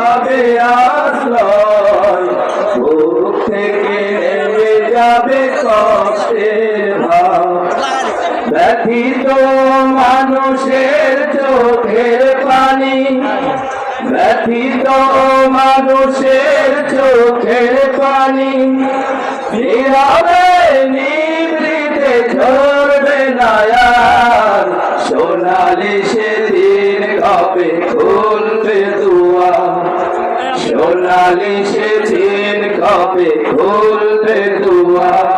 পাবে আশ্রয় বুক থেকে নেমে যাবে কষ্টের ভাব। ব্যথিত মানুষের চোখের পানি, ব্যথিত মানুষের চোখের পানি। নীরবে নিবৃতে ঝরবে নায়ার, সোনালি সেদিন কবে খুলবে দুয়ার। সোনালি সেদিন কবে খুলবে দুয়ার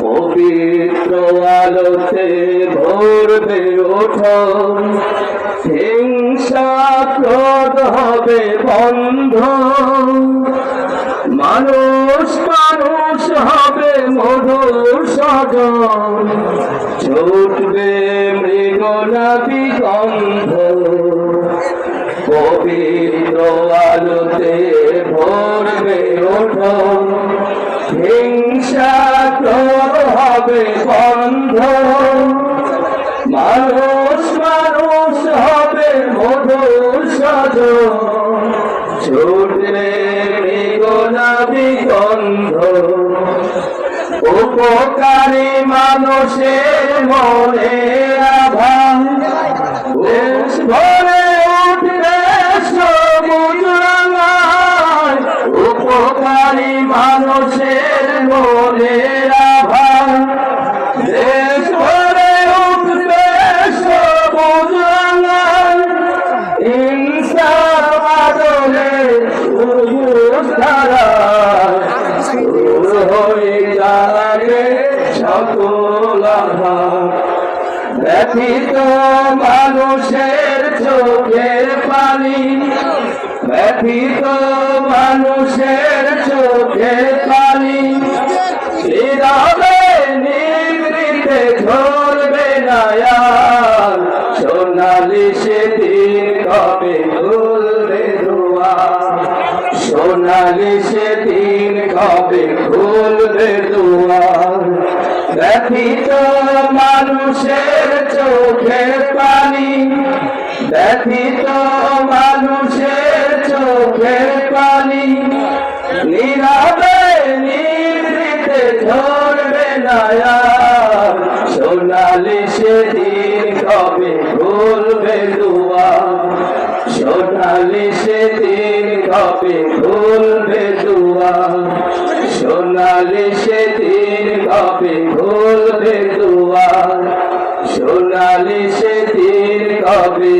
পবিত্র আলোতে ভরবে ওঠন। হিংসা ক্রোধ হবে বন্ধ মানুষ মানুষ হবে মধুর সজন। ছুটবে মৃগনাভি গন্ধ পবিত্র আলোতে ভরবে ওঠন। হিংসা ক্রোধ হবে বন্ধ মানুষ মানুষ হবে মধুর সজ মৃগনাভি গন্ধ। উপকারী মানুষের মনে আভান যাবে সকল ব্যথিত মানুষের চোখের পানি। ব্যথিত মানুষের চোখের সেদিন কবে খুলবে দুয়ার? ব্যথিত মানুষের চোখের পানি ব্যথিত মানুষের চোখের পানি। নীরবে নিবৃতে ঝরবে নায়ার, সোনালি সেদিন কবে খুলবে দুয়ার? সোনালি সেদিন কবে খুলবে দুয়া সোনালি সেদিন কবে খুলবে দুয়া সোনালি সেদিন কবে